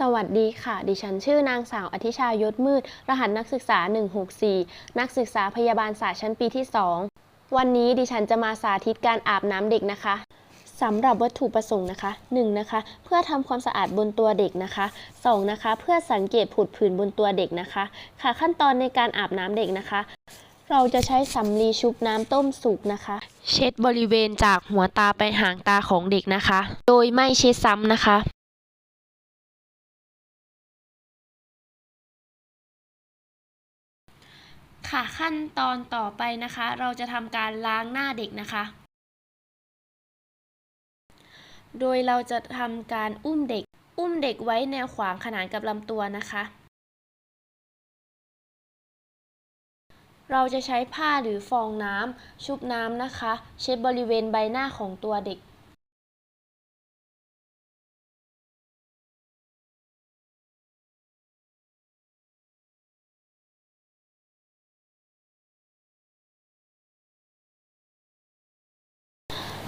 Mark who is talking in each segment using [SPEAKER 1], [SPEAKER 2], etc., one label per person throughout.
[SPEAKER 1] สวัสดีค่ะ ดิฉันชื่อนางสาวอธิชายศมืด รหัสนักศึกษา 164 นักศึกษาพยาบาลศาสตร์ชั้นปีที่ 2 วันนี้ดิฉันจะมาสาธิตการอาบน้ำเด็กนะคะสำหรับวัตถุประสงค์นะคะ 1. นะคะ เพื่อทำความสะอาดบนตัวเด็กนะคะ 2. นะคะ เพื่อสังเกตผุดผื่นบนตัวเด็กนะคะ ค่ะขั้นตอนในการอาบน้ำเด็กนะคะ เราจะใช้สำลีชุบน้ำต้มสุกนะคะ เช็ดบริเวณจากหัวตาไปหางตาของเด็กนะคะ โดยไม่เช็ดซ้ำนะคะ ค่ะ ขั้นตอนต่อไปนะคะ เราจะทำการล้างหน้าเด็กนะคะ โดยเราจะทำการอุ้มเด็ก อุ้มเด็กไว้แนวขวางขนานกับลำตัวนะคะ เราจะใช้ผ้าหรือฟองน้ำชุบน้ำนะคะ เช็ดบริเวณใบหน้าของตัวเด็ก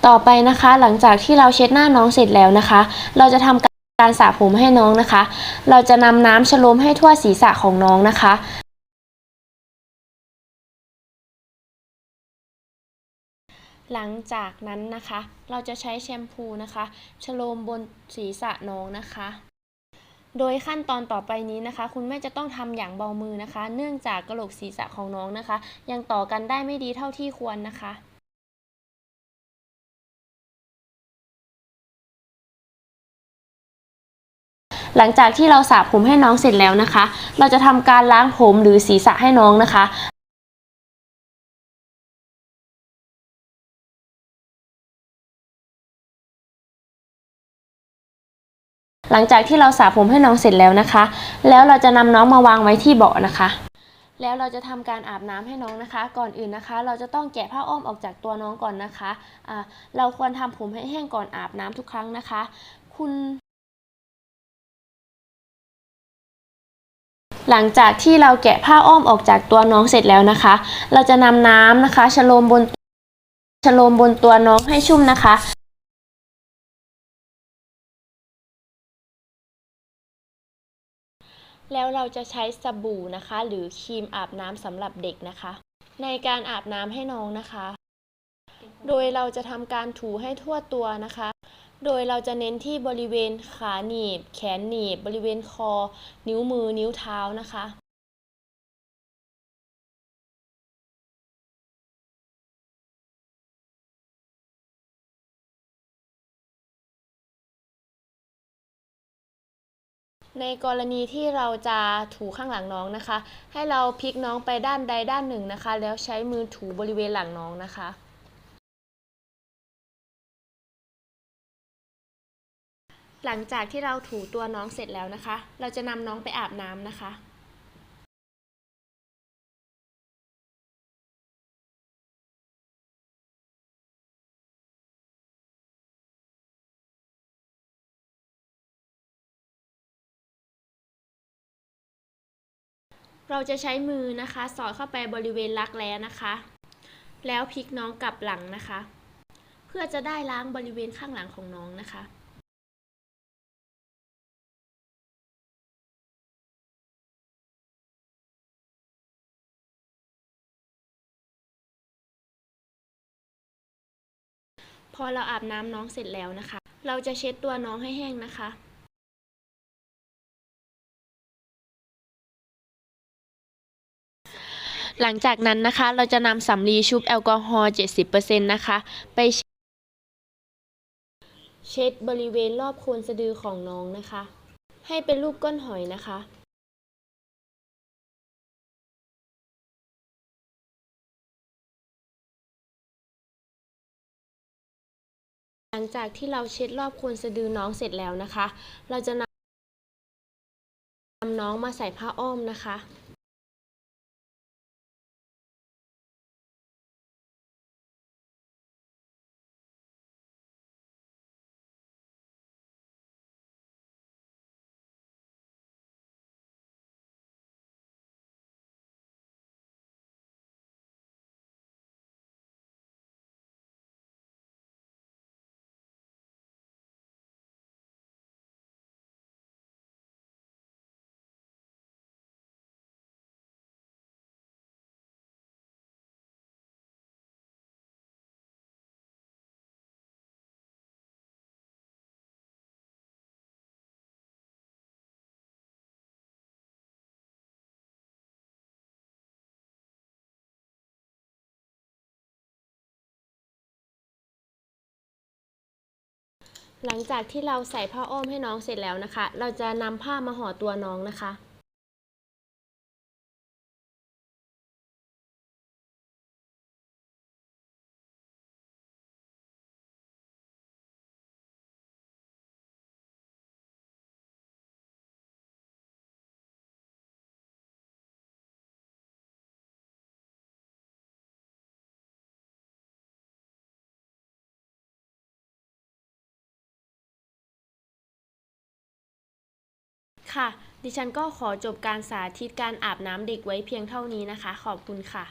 [SPEAKER 1] ต่อไปนะคะ หลังจากที่เราเช็ดหน้าน้องเสร็จแล้วนะคะ เราจะทำการสระผมให้น้องนะคะ เราจะนำน้ำชโลมให้ทั่วศีรษะของน้องนะคะหลังจากนั้นนะคะ เราจะใช้แชมพูนะคะชโลมบนศีรษะน้องนะคะ โดยขั้นตอนต่อไปนี้นะคะ คุณแม่จะต้องทำอย่างเบามือนะคะ เนื่องจากกระโหลกศีรษะของน้องนะคะ ยังต่อกันได้ไม่ดีเท่าที่ควรนะคะ หลังจากที่เราสระผมให้น้องเสร็จแล้วนะคะ เราจะทำการล้างผมหรือศีรษะให้น้องนะคะหลังจากที่เราสระผมให้น้องเสร็จแล้วนะคะ แล้วเราจะนำน้องมาวางไว้ที่เบาะนะคะ แล้วเราจะทำการอาบน้ำให้น้องนะคะ ก่อนอื่นนะคะ เราจะต้องแกะผ้าอ้อมออกจากตัวน้องก่อนนะคะอ่าเราควรทำผมให้แห้งก่อนอาบน้ำทุกครั้งนะคะ คุณ หลังจากที่เราแกะผ้าอ้อมออกจากตัวน้องเสร็จแล้วนะคะ เราจะนำน้ำนะคะชโลมบนชโลมบนตัวน้องให้ชุ่มนะคะแล้วเราจะใช้สบู่นะคะ หรือครีมอาบน้ำสำหรับเด็กนะคะ ในการอาบน้ำให้น้องนะคะ โดยเราจะทำการถูให้ทั่วตัวนะคะ โดยเราจะเน้นที่บริเวณขาหนีบ แขนหนีบ บริเวณคอ นิ้วมือ นิ้วเท้านะคะในกรณีที่เราจะถูข้างหลังน้องนะคะ ให้เราพลิกน้องไปด้านใดด้านหนึ่งนะคะ แล้วใช้มือถูบริเวณหลังน้องนะคะ หลังจากที่เราถูตัวน้องเสร็จแล้วนะคะ เราจะนำน้องไปอาบน้ำนะคะเราจะใช้มือนะคะ สอดเข้าไปบริเวณรักแร้นะคะ แล้วพลิกน้องกลับหลังนะคะ เพื่อจะได้ล้างบริเวณข้างหลังของน้องนะคะ พอเราอาบน้ำน้องเสร็จแล้วนะคะ เราจะเช็ดตัวน้องให้แห้งนะคะหลังจากนั้นนะคะเราจะนำสำลีชุบแอลกอฮอล์ 70%นะคะ ไปเช็ดบริเวณรอบโคนสะดือของน้องนะคะ ให้เป็นรูปก้นหอยนะคะ หลังจากที่เราเช็ดรอบโคนสะดือน้องเสร็จแล้วนะคะ เราจะนำน้องมาใส่ผ้าอ้อมนะคะ หลังจากที่เราใส่ผ้าอ้อมให้น้องเสร็จแล้วนะคะ เราจะนำผ้ามาห่อตัวน้องนะคะ ค่ะ ดิฉันก็ขอจบการสาธิตการอาบน้ำเด็กไว้เพียงเท่านี้นะคะ ขอบคุณค่ะ